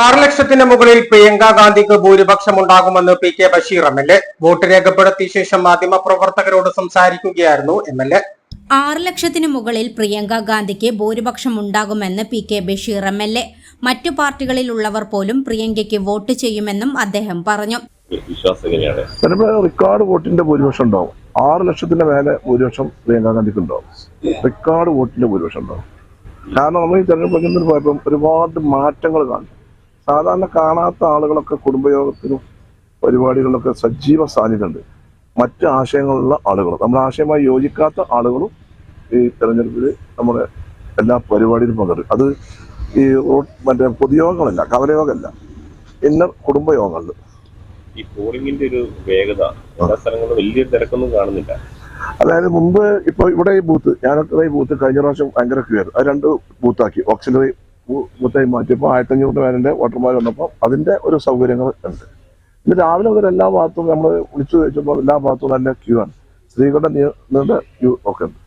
ആറ് ലക്ഷത്തിന് മുകളിൽ പ്രിയങ്ക ഗാന്ധിക്ക് ഭൂരിപക്ഷം ഉണ്ടാകുമെന്ന് P K Basheer M L A. Vote രേഖപ്പെടുത്തിയ ശേഷം മാധ്യമപ്രവർത്തകരോട് സംസാരിക്കുകയായിരുന്നു എം എൽ എ. ആറ് ലക്ഷത്തിന് മുകളിൽ പ്രിയങ്ക ഗാന്ധിക്ക് ഭൂരിപക്ഷം ഉണ്ടാകുമെന്ന് P K Basheer M L A. മറ്റു പാർട്ടികളിലുള്ളവർ പോലും പ്രിയങ്കയ്ക്ക് വോട്ട് ചെയ്യുമെന്നും അദ്ദേഹം പറഞ്ഞു. റെക്കോർഡ് വോട്ടിന്റെ ഭൂരിപക്ഷം ഉണ്ടാവും. ആറ് ലക്ഷത്തിന്റെ മേലെ ഭൂരിപക്ഷം പ്രിയങ്ക ഗാന്ധിക്ക് ഉണ്ടാവും. റെക്കോർഡ് വോട്ടിന്റെ ഭൂരിപക്ഷം ഉണ്ടാവും. കാരണം നമ്മൾ ഈ തെരഞ്ഞെടുപ്പ് പോയപ്പോൾ ഒരുപാട് മാറ്റങ്ങൾ കാണും. സാധാരണ കാണാത്ത ആളുകളൊക്കെ കുടുംബയോഗത്തിനും പരിപാടികളിലൊക്കെ സജീവ സാന്നിധ്യമുണ്ട്. മറ്റ് ആശയങ്ങളുള്ള ആളുകൾ നമ്മുടെ ആശയമായി യോജിക്കാത്ത ആളുകളും ഈ തെരഞ്ഞെടുപ്പിൽ നമ്മുടെ എല്ലാ പരിപാടിയിലും പങ്കെടുക്കും. അത് ഈ റോഡ് മറ്റേ പൊതുയോഗങ്ങളല്ല കവലയോഗമല്ല ഇന്നർ കുടുംബയോഗങ്ങളിൽ ഈ പോളിംഗിന്റെ ഒരു വേഗത എല്ലാ സ്ഥലങ്ങളിലും വലിയ തിരക്കൊന്നും കാണുന്നില്ല. അതായത് മുമ്പ് ഇപ്പൊ ഇവിടെ ഈ ബൂത്ത് ഞാനൊക്കെ ഈ ബൂത്ത് കഴിഞ്ഞ പ്രാവശ്യം ഭയങ്കര ക്യൂ ആയിരുന്നു. അത് രണ്ട് ബൂത്താക്കി ഓക്സിലറി ബൂത്തായി മാറ്റിയപ്പോൾ ആയിരത്തി അഞ്ഞൂറ് പേരുടെ വോട്ടർമാർ വന്നപ്പോൾ അതിന്റെ ഒരു സൗകര്യങ്ങൾ ഉണ്ട്. ഇന്ന് രാവിലെ മുതൽ എല്ലാ ഭാഗത്തും നമ്മൾ വിളിച്ചു ചോദിച്ചപ്പോൾ എല്ലാ ഭാഗത്തും നല്ല ക്യൂ ആണ്. സ്ത്രീകളുടെ നീണ്ട ക്യൂ ഒക്കെ ഉണ്ട്.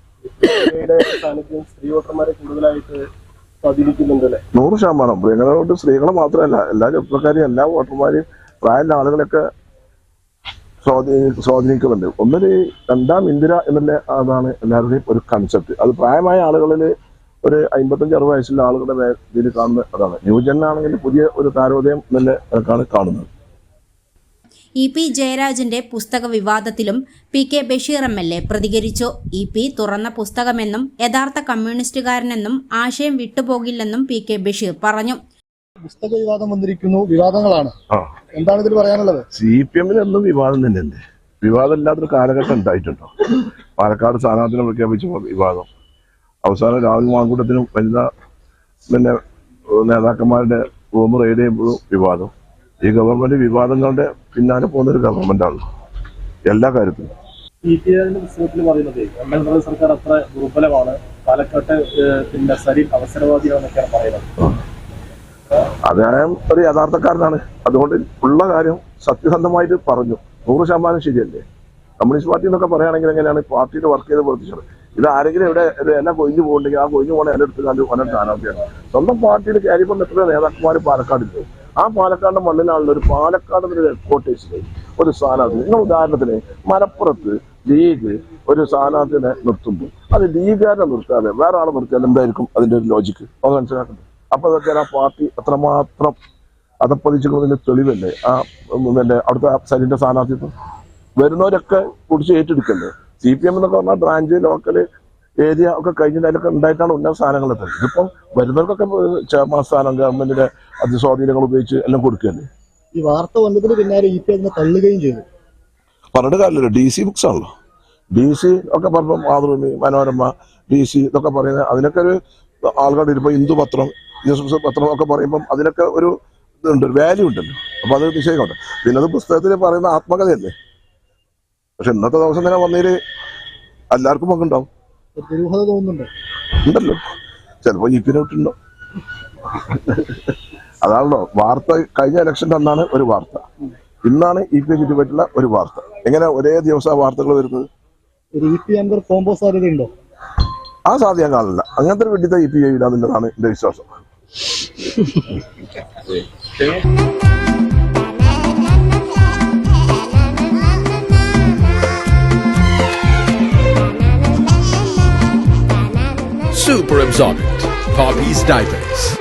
സ്ത്രീ വോട്ടർമാരെ കൂടുതലായിട്ട് സ്വാധീനിക്കുന്നുണ്ടല്ലേ നൂറ് ശതമാനം. പ്രിയങ്കര കൊണ്ട് സ്ത്രീകളെ മാത്രമല്ല എല്ലാ ചെറുപ്പക്കാരെയും എല്ലാ വോട്ടർമാരെയും പ്രായമുള്ള ആളുകളൊക്കെ സ്വാധീനി സ്വാധീനിക്കുന്നുണ്ട്. ഒന്നൊരു രണ്ടാം ഇന്ദിര എന്നുള്ള അതാണ് എല്ലാവരുടെയും ഒരു കൺസെപ്റ്റ് അത് പ്രായമായ ആളുകളിൽ ഒരു അമ്പത്തഞ്ച് അറുപത് വയസ്സുള്ള ആളുകളുടെ ഇതിൽ കാണുന്ന അതാണ്. യുവജനാണെങ്കിൽ ആണെങ്കിൽ പുതിയ ഒരു താരോദയം തന്നെ കാണുന്നത്. ഇ പി ജയരാജന്റെ പുസ്തക വിവാദത്തിലും P K Basheer M L A പ്രതികരിച്ചു. ഇ പി തുറന്ന പുസ്തകമെന്നും യഥാർത്ഥ കമ്മ്യൂണിസ്റ്റുകാരനെന്നും ആശയം വിട്ടുപോകില്ലെന്നും പി കെ ബഷീർ പറഞ്ഞു. പുസ്തക വിവാദം വന്നിരിക്കുന്നു വിവാദങ്ങളാണ്. എന്താണ് ഇതിൽ പറയാനുള്ളത്? സി പി എമ്മിൽ എന്നും വിവാദം തന്നെയുണ്ട് വിവാദം ഇല്ലാത്തൊരു കാലഘട്ടം ഉണ്ടായിട്ടുണ്ടോ? പാലക്കാട് സ്ഥാനാർത്ഥിനെ പ്രഖ്യാപിച്ചു വിവാദം. അവസാനം രാഹുൽ മാങ്കൂട്ടത്തിനും വനിതാ പിന്നെ നേതാക്കന്മാരുടെ റൂം റെയ്ഡ് ചെയ്യുമ്പോഴും വിവാദം. ഈ ഗവൺമെന്റ് വിവാദങ്ങളുടെ പിന്നാലെ പോകുന്ന ഒരു ഗവൺമെന്റാണ് എല്ലാ കാര്യത്തിലും. ഇ പി ആറിന്റെ പുസ്തകത്തിൽ പറയുന്നത് എം എൽ സർക്കാർ അത്ര ദുർബലമാണ്. പാലക്കാട്ട് പിന്നെ അവസരവാദിയാണെന്നൊക്കെയാണ് പറയുന്നത്. അദ്ദേഹം ഒരു യഥാർത്ഥക്കാരനാണ്. അതുകൊണ്ട് ഉള്ള കാര്യം സത്യസന്ധമായിട്ട് പറഞ്ഞു. നൂറ് ശതമാനം ശരിയല്ലേ? കമ്മ്യൂണിസ്റ്റ് പാർട്ടി എന്നൊക്കെ പറയുകയാണെങ്കിൽ എങ്ങനെയാണ്? പാർട്ടിയിൽ വർക്ക് ചെയ്ത് പ്രവർത്തിച്ചത്. ഇത് ആരെങ്കിലും ഇവിടെ എന്നെ കൊഴിഞ്ഞു പോകുന്നുണ്ടെങ്കിൽ ആ കൊഴിഞ്ഞു പോകണ എന്നെ എടുത്ത് കണ്ട് പോകാൻ സ്ഥാനാർത്ഥിയാണ്. സ്വന്തം പാർട്ടിയിൽ കൊണ്ട് എത്ര നേതാക്കന്മാർ പാലക്കാടില്ല ആ പാലക്കാടിന്റെ മണ്ണിലാണല്ലോ ഒരു പാലക്കാട് ഒരു ഹെഡ്ക്വാർട്ടേഴ്സിൽ ഒരു സ്ഥാനാർത്ഥി. നിങ്ങൾ ഉദാഹരണത്തിന് മലപ്പുറത്ത് ലീഗ് ഒരു സ്ഥാനാർത്ഥിനെ നിർത്തുമ്പോൾ അത് ലീഗുകാരനെ നിർത്താതെ വേറെ ആളെ നിർത്തിയാൽ എന്തായിരിക്കും അതിന്റെ ഒരു ലോജിക്ക് അത് മനസ്സിലാക്കുന്നത് അപ്പൊ അതൊക്കെ ആ പാർട്ടി അത്രമാത്രം അതപ്പതിച്ചിരിക്കുന്നതിന്റെ തെളിവല്ലേ? ആ അവിടുത്തെ സരിന്റെ സ്ഥാനാർത്ഥിത്വം? വരുന്നവരൊക്കെ കുടിച്ച് ഏറ്റെടുക്കല്ലേ? സി പി എം എന്നൊക്കെ പറഞ്ഞാൽ ബ്രാഞ്ച് ലോക്കൽ ഏരിയ ഒക്കെ കഴിഞ്ഞ അതിലൊക്കെ ഉണ്ടായിട്ടാണ് ഉന്നത സ്ഥാനങ്ങളൊക്കെ ഇതിപ്പം വരുന്നവർക്കൊക്കെ ചെയർമാൻ സ്ഥാനം ഗവൺമെന്റിന്റെ അതിസ്വാധീനങ്ങൾ ഉപയോഗിച്ച് എല്ലാം കൊടുക്കുകയല്ലേ? ഈ വാർത്ത വന്നതിന് പിന്നാലെ ഇ പി അതിനെ തള്ളുകയും ചെയ്തു. പറഞ്ഞിട്ട് കാര്യമില്ല. ഡി സി ബുക്സ് ആണല്ലോ. ഡി സി ഒക്കെ പറഞ്ഞപ്പോൾ മാതൃഭൂമി മനോരമ ഡി സി ഇതൊക്കെ പറയുന്നത് അതിനൊക്കെ ഒരു ആൾക്കാർ ഇപ്പൊ ഹിന്ദു പത്രം ന്യൂസ് പത്രം ഒക്കെ പറയുമ്പം അതിനൊക്കെ ഒരു ഇതുണ്ട് ഒരു വാല്യൂ ഉണ്ടല്ലോ. അപ്പൊ അത് നിശ്ചയിക്കട്ടെ പിന്നെ അത് പുസ്തകത്തിൽ പറയുന്ന ആത്മകഥയല്ലേ? പക്ഷെ ഇന്നത്തെ ദിവസം തന്നെ വന്നതിൽ എല്ലാവർക്കും പങ്കുണ്ടാവും. ഒരു ദുരൂഹത തോന്നുന്നുണ്ട്? ഉണ്ടല്ലോ. ചിലപ്പോ ജിപ്പിനെ പിന്നെ വിട്ടുണ്ടോ അതാണല്ലോ. വാർത്ത കഴിഞ്ഞ ഇലക്ഷന്റെ അന്നാണ് ഒരു വാർത്ത. ഇന്നാണ് ഇ പി ചുറ്റിപ്പറ്റുള്ള ഒരു വാർത്ത. എങ്ങനെ ഒരേ ദിവസം ആ വാർത്തകൾ വരുന്നത്? ആ സാധ്യത കാണില്ല അങ്ങനത്തെ ഒരു വിഡിത ഇ പി ചെയ്യില്ല എന്നുള്ളതാണ് എന്റെ വിശ്വാസം. Super Absorbent for these diapers.